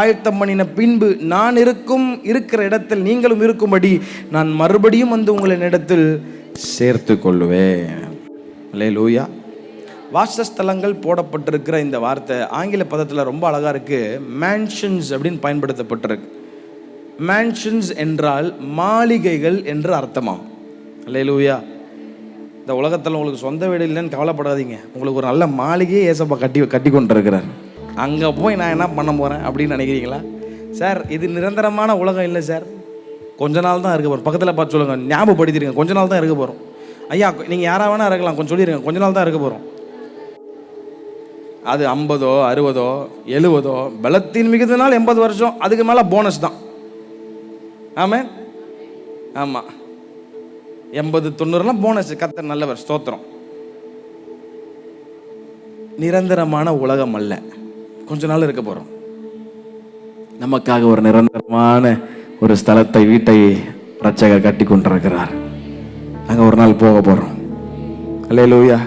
ஆயத்தம் பண்ணின பின்பு நான் இருக்கும் இருக்கிற இடத்தில் நீங்களும் இருக்கும்படி நான் மறுபடியும் வந்து உங்களை இடத்தில் சேர்த்து கொள்ளுவேன் அல்லே லூயா வாசஸ்தலங்கள் போடப்பட்டிருக்கிற இந்த வார்த்தை ஆங்கில பதத்தில் ரொம்ப அழகாக இருக்குது மேன்ஷன்ஸ் அப்படின்னு பயன்படுத்தப்பட்டிருக்கு. மேன்ஷன்ஸ் என்றால் மாளிகைகள் என்று அர்த்தமாகும் அல்லே லூயா இந்த உலகத்தில் உங்களுக்கு சொந்த வீடு இல்லைன்னு கவலைப்படாதீங்க. உங்களுக்கு ஒரு நல்ல மாளிகையை ஏசப்பா கட்டி கட்டி கொண்டிருக்கிறார். அங்கே போய் நான் என்ன பண்ண போகிறேன் அப்படின்னு நினைக்கிறீங்களா? சார் இது நிரந்தரமான உலகம் இல்லை சார் கொஞ்ச நாள் தான் இருக்க போகிறோம் பக்கத்தில் பார்த்து சொல்லுங்கள் ஞாபகப்படுத்திடுங்க. கொஞ்ச நாள் தான் இருக்க போகிறோம் ஐயா நீங்கள் யாராக வேணால் இருக்கலாம். கொஞ்சம் சொல்லிடுங்க கொஞ்ச நாள் தான் இருக்க போகிறோம் அது ஐம்பதோ அறுபதோ எழுபதோ பலத்தின் மிகுதினால் எண்பது வருஷம். அதுக்கு மேலே போனஸ் தான். ஆமாம் ஆமாம் எண்பது தொண்ணூறுலாம் போனஸ் கத்தர் நல்லவர். ஸ்தோத்திரம். நிரந்தரமான உலகம் அல்ல. கொஞ்ச நாள் இருக்க போகிறோம் நமக்காக ஒரு நிரந்தரமான ஒரு ஸ்தலத்தை வீட்டை ரட்சகர் கட்டி கொண்டிருக்கிறார். அங்கே ஒரு நாள் போக போகிறோம் அல்லேலூயா.